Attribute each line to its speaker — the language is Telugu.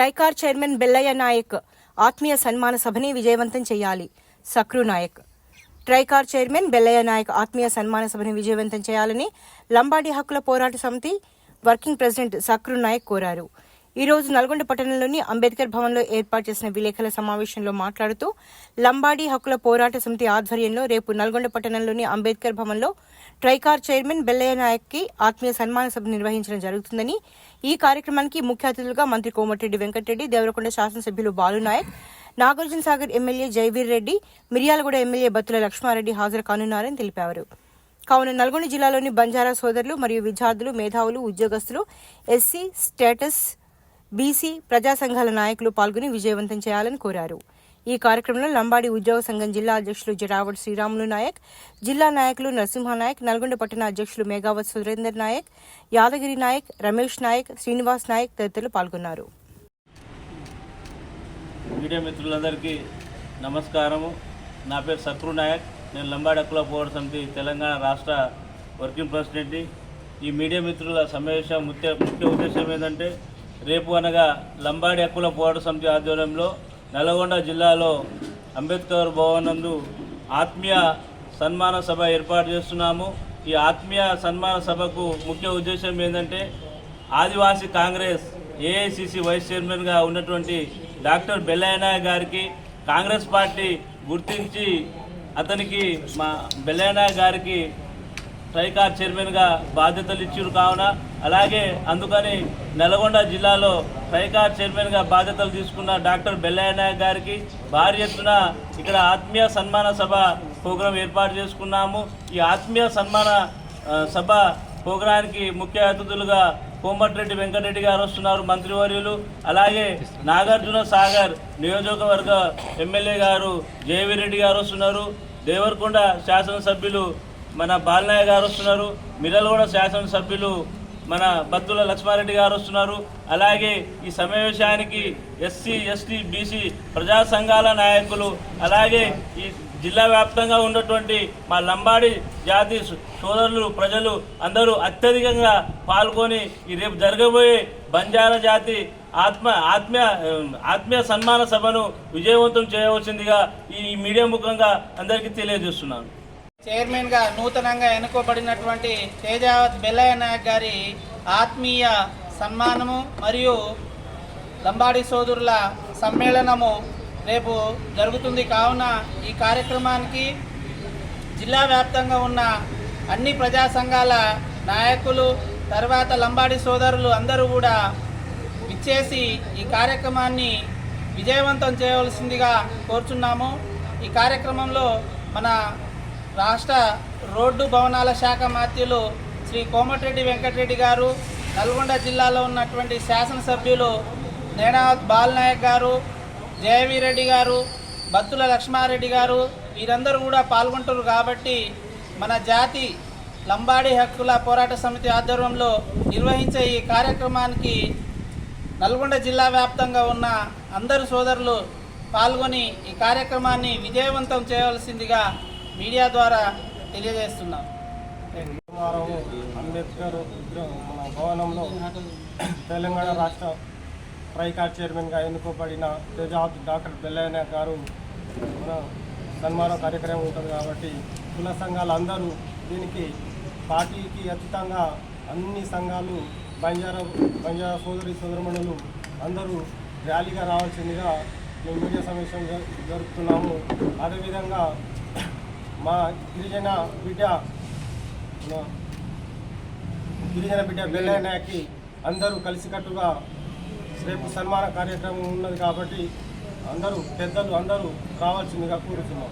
Speaker 1: ట్రైకార్ చైర్మన్ బెల్లయ్య నాయక్ ఆత్మీయ సన్మాన సభని విజయవంతం చేయాలి. సక్రు నాయక్. ట్రైకార్ చైర్మన్ బెల్లయ్య నాయక్ ఆత్మీయ సన్మాన సభని విజయవంతం చేయాలని లంబాడి హక్కుల పోరాట సమితి వర్కింగ్ ప్రెసిడెంట్ సక్రు నాయక్ కోరారు. ఈ రోజు నల్గొండ పట్టణంలోని అంబేద్కర్ భవన్లో ఏర్పాటు చేసిన విలేకరుల సమావేశంలో మాట్లాడుతూ లంబాడీ హక్కుల పోరాట సమితి ఆధ్వర్యంలో రేపు నల్గొండ పట్టణంలోని అంబేద్కర్ భవన్లో ట్రైకార్ చైర్మన్ బెల్లయ్య నాయక్కి ఆత్మీయ సన్మాన సభ నిర్వహించడం జరుగుతుందని ఈ కార్యక్రమానికి ముఖ్య అతిథులుగా మంత్రి కోమటిరెడ్డి వెంకటరెడ్డి దేవరకొండ శాసనసభ్యులు బాలునాయక్ నాగార్జున సాగర్ ఎమ్మెల్యే జైవీర్ రెడ్డి మిర్యాలగూడ ఎమ్మెల్యే బత్తుల లక్ష్మారెడ్డి హాజరు కానున్నారని తెలిపారు. కావున నల్గొండ జిల్లాలోని బంజారా సోదరులు మరియు విద్యార్థులు మేధావులు ఉద్యోగస్తులు ఎస్సీ స్టేటస్ బీసీ ప్రజా సంఘాల నాయకులు పాల్గొని విజయవంతం చేయాలని కోరారు. ఈ కార్యక్రమంలో లంబాడి ఉద్యోగ సంఘం జిల్లా అధ్యక్షులు జరావడ్ శ్రీరాములు నాయక్ జిల్లా నాయకులు నరసింహ నాయక్ నల్గొండ పట్టణ అధ్యక్షులు మేఘావత్ సురేందర్ నాయక్ యాదగిరి నాయక్ రమేష్ నాయక్ శ్రీనివాస్ నాయక్ తదితరులు పాల్గొన్నారు.
Speaker 2: మీడియా మిత్రులందరికీ నమస్కారము. నా పేరు శత్రు నాయక్. నేను లంబాడి హక్కుల పోరాట సమితి తెలంగాణ రాష్ట్ర వర్కింగ్ ప్రెసిడెంట్ని. ఈ మీడియా మిత్రుల సమావేశం ముఖ్య ముఖ్య ఉద్దేశం ఏంటంటే రేపు అనగా లంబాడి హక్కుల పోరాట సమితి ఆధ్వర్యంలో నల్గొండ జిల్లాలో అంబేద్కర్ భవనందు నందు ఆత్మీయ సన్మాన సభ ఏర్పాటు చేస్తున్నాము. ఈ ఆత్మీయ సన్మాన సభకు ముఖ్య ఉద్దేశం ఏంటంటే ఆదివాసీ కాంగ్రెస్ ఏఐసిసి వైస్ చైర్మన్గా ఉన్నటువంటి డాక్టర్ బెల్లయ్యనాయ గారికి కాంగ్రెస్ పార్టీ గుర్తించి అతనికి మా బెల్లయ్యనాయ్ గారికి ట్రైకార్ చైర్మన్గా బాధ్యతలు ఇచ్చారు కావున అలాగే అందుకని నల్గొండ జిల్లాలో ట్రైకార్ చైర్మన్గా బాధ్యతలు తీసుకున్న డాక్టర్ బెల్లయ్య నాయక్ గారికి భారీ ఎత్తున ఇక్కడ ఆత్మీయ సన్మాన సభ ప్రోగ్రాం ఏర్పాటు చేసుకున్నాము. ఈ ఆత్మీయ సన్మాన సభ ప్రోగ్రానికి ముఖ్య అతిథులుగా కోమటిరెడ్డి వెంకటరెడ్డి గారు వస్తున్నారు మంత్రివర్యులు. అలాగే నాగార్జున సాగర్ నియోజకవర్గ ఎమ్మెల్యే గారు జయవీరెడ్డి గారు వస్తున్నారు. దేవరకొండ శాసనసభ్యులు మన బాలనాయ గారు వస్తున్నారు. మిరల్గూడ శాసనసభ్యులు మన భక్తుల లక్ష్మారెడ్డి గారు వస్తున్నారు. అలాగే ఈ సమావేశానికి ఎస్సీ ఎస్టీ బీసీ ప్రజా సంఘాల నాయకులు అలాగే ఈ జిల్లా వ్యాప్తంగా ఉన్నటువంటి మా లంబాడి జాతి సోదరులు ప్రజలు అందరూ అత్యధికంగా పాల్గొని ఈ రేపు జరగబోయే బంజారా జాతి ఆత్మ ఆత్మీయ ఆత్మీయ సన్మాన సభను విజయవంతం చేయవలసిందిగా ఈ మీడియా ముఖంగా అందరికీ తెలియజేస్తున్నాను.
Speaker 3: చైర్మన్గా నూతనంగా ఎన్నుకోబడినటువంటి తేజావత్ బెల్లయ్య నాయక్ గారి ఆత్మీయ సన్మానము మరియు లంబాడి సోదరుల సమ్మేళనము రేపు జరుగుతుంది. కావున ఈ కార్యక్రమానికి జిల్లా వ్యాప్తంగా ఉన్న అన్ని ప్రజా సంఘాల నాయకులు తర్వాత లంబాడి సోదరులు అందరూ కూడా విచ్చేసి ఈ కార్యక్రమాన్ని విజయవంతం చేయవలసిందిగా కోరుచున్నాము. ఈ కార్యక్రమంలో మన రాష్ట్ర రోడ్డు భవనాల శాఖ మాత్యులు శ్రీ కోమటిరెడ్డి వెంకటరెడ్డి గారు నల్గొండ జిల్లాలో ఉన్నటువంటి శాసనసభ్యులు నేనావత్ బాలనాయక్ గారు జయవీరెడ్డి గారు బత్తుల లక్ష్మారెడ్డి గారు వీరందరూ కూడా పాల్గొంటారు కాబట్టి మన జాతి లంబాడి హక్కుల పోరాట సమితి ఆధ్వర్యంలో నిర్వహించే ఈ కార్యక్రమానికి నల్గొండ జిల్లా వ్యాప్తంగా ఉన్న అందరు సోదరులు పాల్గొని ఈ కార్యక్రమాన్ని విజయవంతం చేయవలసిందిగా మీడియా ద్వారా తెలియజేస్తున్నాం.
Speaker 4: సోమవారం అంబేద్కర్ మన భవనంలో తెలంగాణ రాష్ట్ర ట్రైకార్ చైర్మన్గా ఎన్నుకోబడిన తేజావత్ డాక్టర్ బెల్లయ్య గారు మన సన్మాన కార్యక్రమం ఉంటుంది కాబట్టి కుల సంఘాలు అందరూ దీనికి పార్టీకి అతీతంగా అన్ని సంఘాలు బంజారా బంజారా సోదరి సోదరమణులు అందరూ ర్యాలీగా రావాల్సిందిగా మేము మీడియా సమావేశం జరుపుతున్నాము. అదేవిధంగా మా గిరిజన బిడ్డ గిరిజన బిడ్డ బెల్లయ్యకి అందరూ కలిసికట్టుగా రేపు సన్మాన కార్యక్రమం ఉన్నది కాబట్టి అందరూ పెద్దలు అందరూ రావాల్సిందిగా కోరుతున్నాం